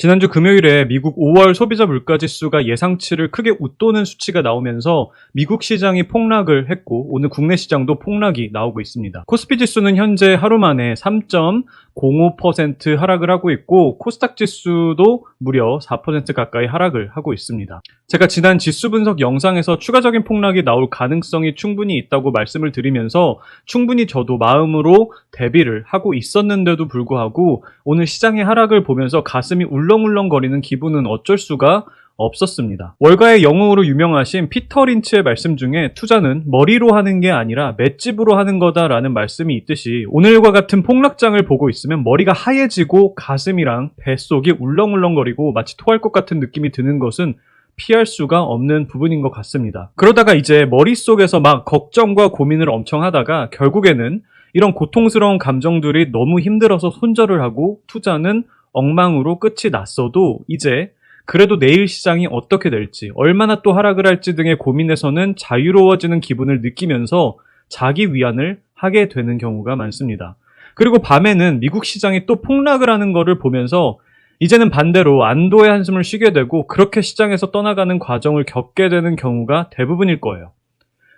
지난주 금요일에 미국 5월 소비자 물가 지수가 예상치를 크게 웃도는 수치가 나오면서 미국 시장이 폭락을 했고 오늘 국내 시장도 폭락이 나오고 있습니다. 코스피 지수는 현재 하루 만에 3.05% 하락을 하고 있고 코스닥 지수도 무려 4% 가까이 하락을 하고 있습니다. 제가 지난 지수 분석 영상에서 추가적인 폭락이 나올 가능성이 충분히 있다고 말씀을 드리면서 충분히 저도 마음으로 대비를 하고 있었는데도 불구하고 오늘 시장의 하락을 보면서 가슴이 울렁 울렁거리는 기분은 어쩔 수가 없었습니다. 월가의 영웅으로 유명하신 피터 린치의 말씀 중에 투자는 머리로 하는 게 아니라 맷집으로 하는 거다라는 말씀이 있듯이 오늘과 같은 폭락장을 보고 있으면 머리가 하얘지고 가슴이랑 뱃속이 울렁울렁거리고 마치 토할 것 같은 느낌이 드는 것은 피할 수가 없는 부분인 것 같습니다. 그러다가 이제 머릿속에서 막 걱정과 고민을 엄청 하다가 결국에는 이런 고통스러운 감정들이 너무 힘들어서 손절을 하고 투자는 엉망으로 끝이 났어도 이제 그래도 내일 시장이 어떻게 될지, 얼마나 또 하락을 할지 등의 고민에서는 자유로워지는 기분을 느끼면서 자기 위안을 하게 되는 경우가 많습니다. 그리고 밤에는 미국 시장이 또 폭락을 하는 것을 보면서 이제는 반대로 안도의 한숨을 쉬게 되고 그렇게 시장에서 떠나가는 과정을 겪게 되는 경우가 대부분일 거예요.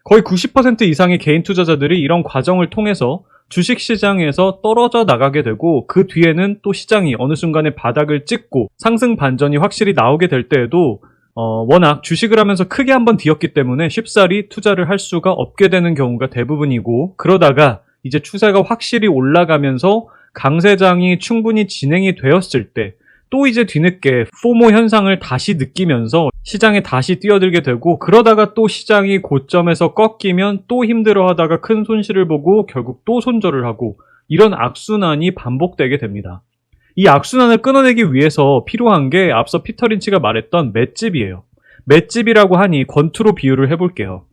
거의 90% 이상의 개인 투자자들이 이런 과정을 통해서 주식 시장에서 떨어져 나가게 되고 그 뒤에는 또 시장이 어느 순간에 바닥을 찍고 상승 반전이 확실히 나오게 될 때에도 어, 워낙 주식을 하면서 크게 한번 뒤었기 때문에 쉽사리 투자를 할 수가 없게 되는 경우가 대부분이고 그러다가 이제 추세가 확실히 올라가면서 강세장이 충분히 진행이 되었을 때 또 이제 뒤늦게 포모 현상을 다시 느끼면서 시장에 다시 뛰어들게 되고 그러다가 또 시장이 고점에서 꺾이면 또 힘들어 하다가 큰 손실을 보고 결국 또 손절을 하고 이런 악순환이 반복되게 됩니다. 이 악순환을 끊어내기 위해서 필요한 게 앞서 피터 린치가 말했던 맷집이에요. 맷집이라고 하니 권투로 비유를 해볼게요.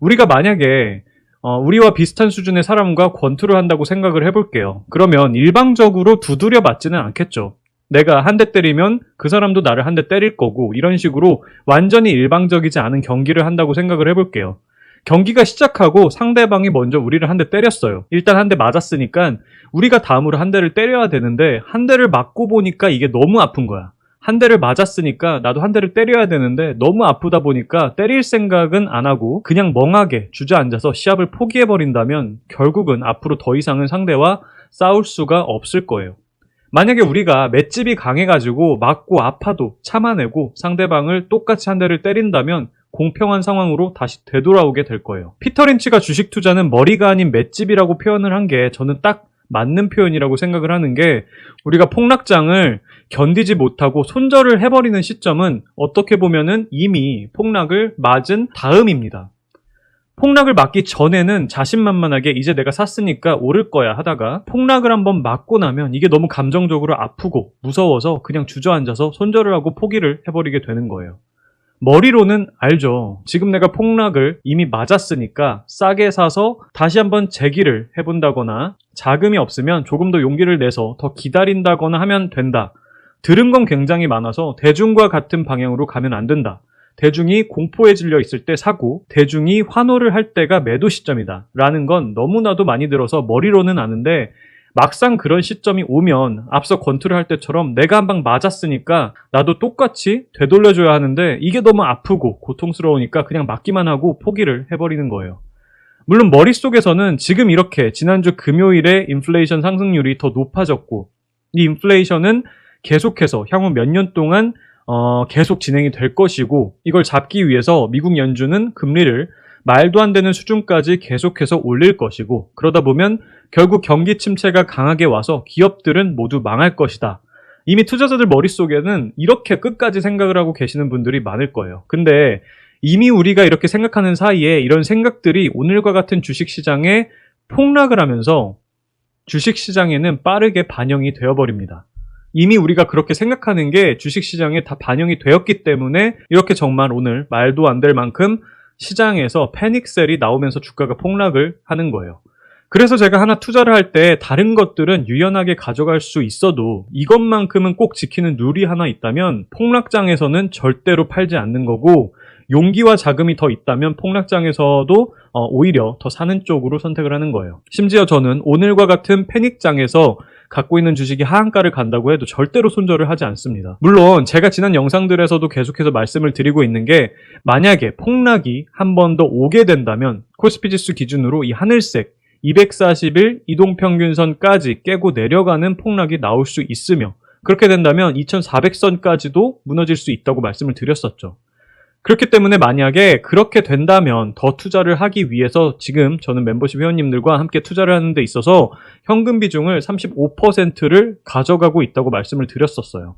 우리가 만약에 어, 우리와 비슷한 수준의 사람과 권투를 한다고 생각을 해볼게요. 그러면 일방적으로 두드려 맞지는 않겠죠. 내가 한 대 때리면 그 사람도 나를 한 대 때릴 거고 이런 식으로 완전히 일방적이지 않은 경기를 한다고 생각을 해볼게요. 경기가 시작하고 상대방이 먼저 우리를 한 대 때렸어요. 일단 한 대 맞았으니까 우리가 다음으로 한 대를 때려야 되는데 한 대를 맞고 보니까 이게 너무 아픈 거야. 한 대를 맞았으니까 나도 한 대를 때려야 되는데 너무 아프다 보니까 때릴 생각은 안 하고 그냥 멍하게 주저앉아서 시합을 포기해버린다면 결국은 앞으로 더 이상은 상대와 싸울 수가 없을 거예요. 만약에 우리가 맷집이 강해가지고 맞고 아파도 참아내고 상대방을 똑같이 한 대를 때린다면 공평한 상황으로 다시 되돌아오게 될 거예요. 피터 린치가 주식 투자는 머리가 아닌 맷집이라고 표현을 한 게 저는 딱 맞는 표현이라고 생각을 하는 게 우리가 폭락장을 견디지 못하고 손절을 해버리는 시점은 어떻게 보면은 이미 폭락을 맞은 다음입니다. 폭락을 맞기 전에는 자신만만하게 이제 내가 샀으니까 오를 거야 하다가 폭락을 한번 맞고 나면 이게 너무 감정적으로 아프고 무서워서 그냥 주저앉아서 손절을 하고 포기를 해버리게 되는 거예요. 머리로는 알죠. 지금 내가 폭락을 이미 맞았으니까 싸게 사서 다시 한번 재기를 해본다거나 자금이 없으면 조금 더 용기를 내서 더 기다린다거나 하면 된다. 들은 건 굉장히 많아서 대중과 같은 방향으로 가면 안 된다. 대중이 공포에 질려 있을 때 사고, 대중이 환호를 할 때가 매도 시점이다. 라는 건 너무나도 많이 들어서 머리로는 아는데, 막상 그런 시점이 오면 앞서 권투를 할 때처럼 내가 한 방 맞았으니까 나도 똑같이 되돌려줘야 하는데 이게 너무 아프고 고통스러우니까 그냥 맞기만 하고 포기를 해버리는 거예요. 물론 머릿속에서는 지금 이렇게 지난주 금요일에 인플레이션 상승률이 더 높아졌고 이 인플레이션은 계속해서 향후 몇 년 동안 어, 계속 진행이 될 것이고 이걸 잡기 위해서 미국 연준은 금리를 말도 안 되는 수준까지 계속해서 올릴 것이고 그러다 보면 결국 경기 침체가 강하게 와서 기업들은 모두 망할 것이다. 이미 투자자들 머릿속에는 이렇게 끝까지 생각을 하고 계시는 분들이 많을 거예요. 근데 이미 우리가 이렇게 생각하는 사이에 이런 생각들이 오늘과 같은 주식 시장에 폭락을 하면서 주식 시장에는 빠르게 반영이 되어버립니다. 이미 우리가 그렇게 생각하는 게 주식 시장에 다 반영이 되었기 때문에 이렇게 정말 오늘 말도 안 될 만큼 시장에서 패닉셀이 나오면서 주가가 폭락을 하는 거예요. 그래서 제가 하나 투자를 할 때 다른 것들은 유연하게 가져갈 수 있어도 이것만큼은 꼭 지키는 룰이 하나 있다면 폭락장에서는 절대로 팔지 않는 거고 용기와 자금이 더 있다면 폭락장에서도 어, 오히려 더 사는 쪽으로 선택을 하는 거예요. 심지어 저는 오늘과 같은 패닉장에서 갖고 있는 주식이 하한가를 간다고 해도 절대로 손절을 하지 않습니다. 물론 제가 지난 영상들에서도 계속해서 말씀을 드리고 있는 게 만약에 폭락이 한 번 더 오게 된다면 코스피 지수 기준으로 이 하늘색 240일 이동평균선까지 깨고 내려가는 폭락이 나올 수 있으며 그렇게 된다면 2400선까지도 무너질 수 있다고 말씀을 드렸었죠. 그렇기 때문에 만약에 그렇게 된다면 더 투자를 하기 위해서 지금 저는 멤버십 회원님들과 함께 투자를 하는 데 있어서 현금 비중을 35%를 가져가고 있다고 말씀을 드렸었어요.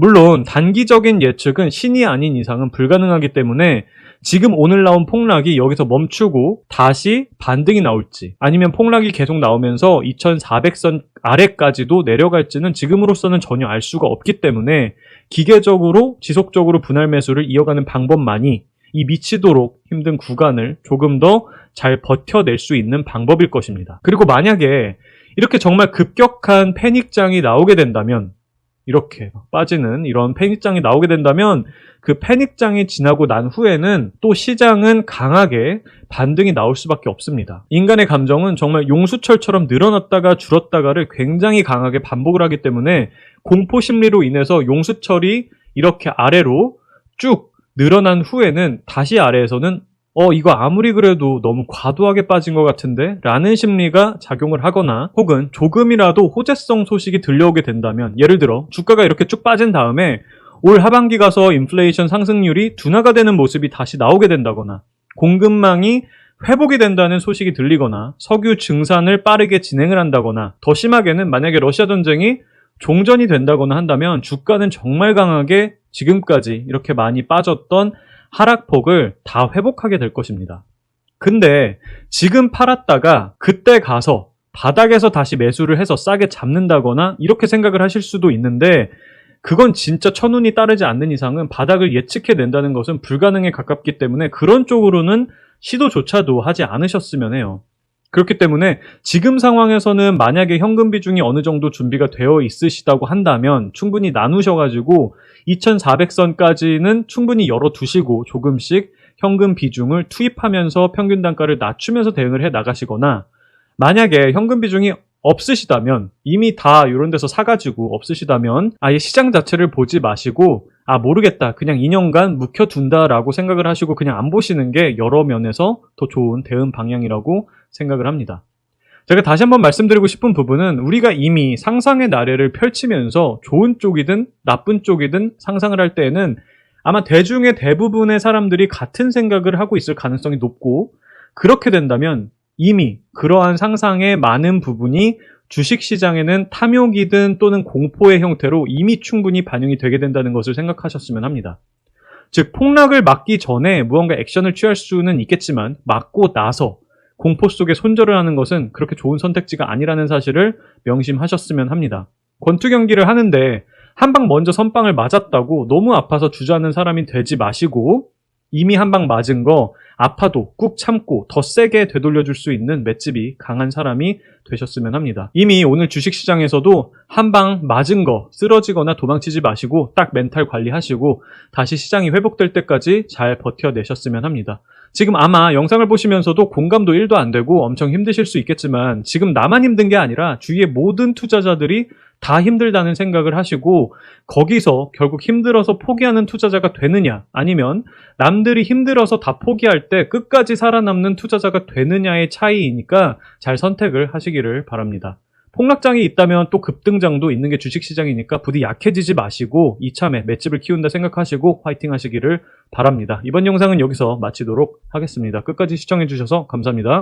물론 단기적인 예측은 신이 아닌 이상은 불가능하기 때문에 지금 오늘 나온 폭락이 여기서 멈추고 다시 반등이 나올지 아니면 폭락이 계속 나오면서 2400선 아래까지도 내려갈지는 지금으로서는 전혀 알 수가 없기 때문에 기계적으로 지속적으로 분할 매수를 이어가는 방법만이 이 미치도록 힘든 구간을 조금 더 잘 버텨낼 수 있는 방법일 것입니다. 그리고 만약에 이렇게 정말 급격한 패닉장이 나오게 된다면 이렇게 빠지는 이런 패닉장이 나오게 된다면 그 패닉장이 지나고 난 후에는 또 시장은 강하게 반등이 나올 수밖에 없습니다. 인간의 감정은 정말 용수철처럼 늘어났다가 줄었다가를 굉장히 강하게 반복을 하기 때문에 공포 심리로 인해서 용수철이 이렇게 아래로 쭉 늘어난 후에는 다시 아래에서는 어, 이거 아무리 그래도 너무 과도하게 빠진 것 같은데? 라는 심리가 작용을 하거나 혹은 조금이라도 호재성 소식이 들려오게 된다면 예를 들어 주가가 이렇게 쭉 빠진 다음에 올 하반기 가서 인플레이션 상승률이 둔화가 되는 모습이 다시 나오게 된다거나 공급망이 회복이 된다는 소식이 들리거나 석유 증산을 빠르게 진행을 한다거나 더 심하게는 만약에 러시아 전쟁이 종전이 된다거나 한다면 주가는 정말 강하게 지금까지 이렇게 많이 빠졌던 하락폭을 다 회복하게 될 것입니다. 근데 지금 팔았다가 그때 가서 바닥에서 다시 매수를 해서 싸게 잡는다거나 이렇게 생각을 하실 수도 있는데 그건 진짜 천운이 따르지 않는 이상은 바닥을 예측해 낸다는 것은 불가능에 가깝기 때문에 그런 쪽으로는 시도조차도 하지 않으셨으면 해요. 그렇기 때문에 지금 상황에서는 만약에 현금 비중이 어느 정도 준비가 되어 있으시다고 한다면 충분히 나누셔가지고 2400선까지는 충분히 열어두시고 조금씩 현금 비중을 투입하면서 평균 단가를 낮추면서 대응을 해 나가시거나 만약에 현금 비중이 없으시다면 이미 다 이런 데서 사가지고 없으시다면 아예 시장 자체를 보지 마시고 아 모르겠다 그냥 2년간 묵혀둔다라고 생각을 하시고 그냥 안 보시는 게 여러 면에서 더 좋은 대응 방향이라고 생각을 합니다. 제가 다시 한번 말씀드리고 싶은 부분은 우리가 이미 상상의 나래를 펼치면서 좋은 쪽이든 나쁜 쪽이든 상상을 할 때에는 아마 대중의 대부분의 사람들이 같은 생각을 하고 있을 가능성이 높고 그렇게 된다면 이미 그러한 상상의 많은 부분이 주식 시장에는 탐욕이든 또는 공포의 형태로 이미 충분히 반영이 되게 된다는 것을 생각하셨으면 합니다. 즉, 폭락을 막기 전에 무언가 액션을 취할 수는 있겠지만, 막고 나서 공포 속에 손절을 하는 것은 그렇게 좋은 선택지가 아니라는 사실을 명심하셨으면 합니다. 권투 경기를 하는데 한 방 먼저 선빵을 맞았다고 너무 아파서 주저하는 사람이 되지 마시고 이미 한 방 맞은 거 아파도 꾹 참고 더 세게 되돌려줄 수 있는 맷집이 강한 사람이 되셨으면 합니다. 이미 오늘 주식시장에서도 한 방 맞은 거 쓰러지거나 도망치지 마시고 딱 멘탈 관리하시고 다시 시장이 회복될 때까지 잘 버텨내셨으면 합니다. 지금 아마 영상을 보시면서도 공감도 1도 안 되고 엄청 힘드실 수 있겠지만 지금 나만 힘든 게 아니라 주위의 모든 투자자들이 다 힘들다는 생각을 하시고 거기서 결국 힘들어서 포기하는 투자자가 되느냐 아니면 남들이 힘들어서 다 포기할 때 끝까지 살아남는 투자자가 되느냐의 차이이니까 잘 선택을 하시기를 바랍니다. 폭락장이 있다면 또 급등장도 있는 게 주식시장이니까 부디 약해지지 마시고 이참에 맷집을 키운다 생각하시고 화이팅 하시기를 바랍니다. 이번 영상은 여기서 마치도록 하겠습니다. 끝까지 시청해주셔서 감사합니다.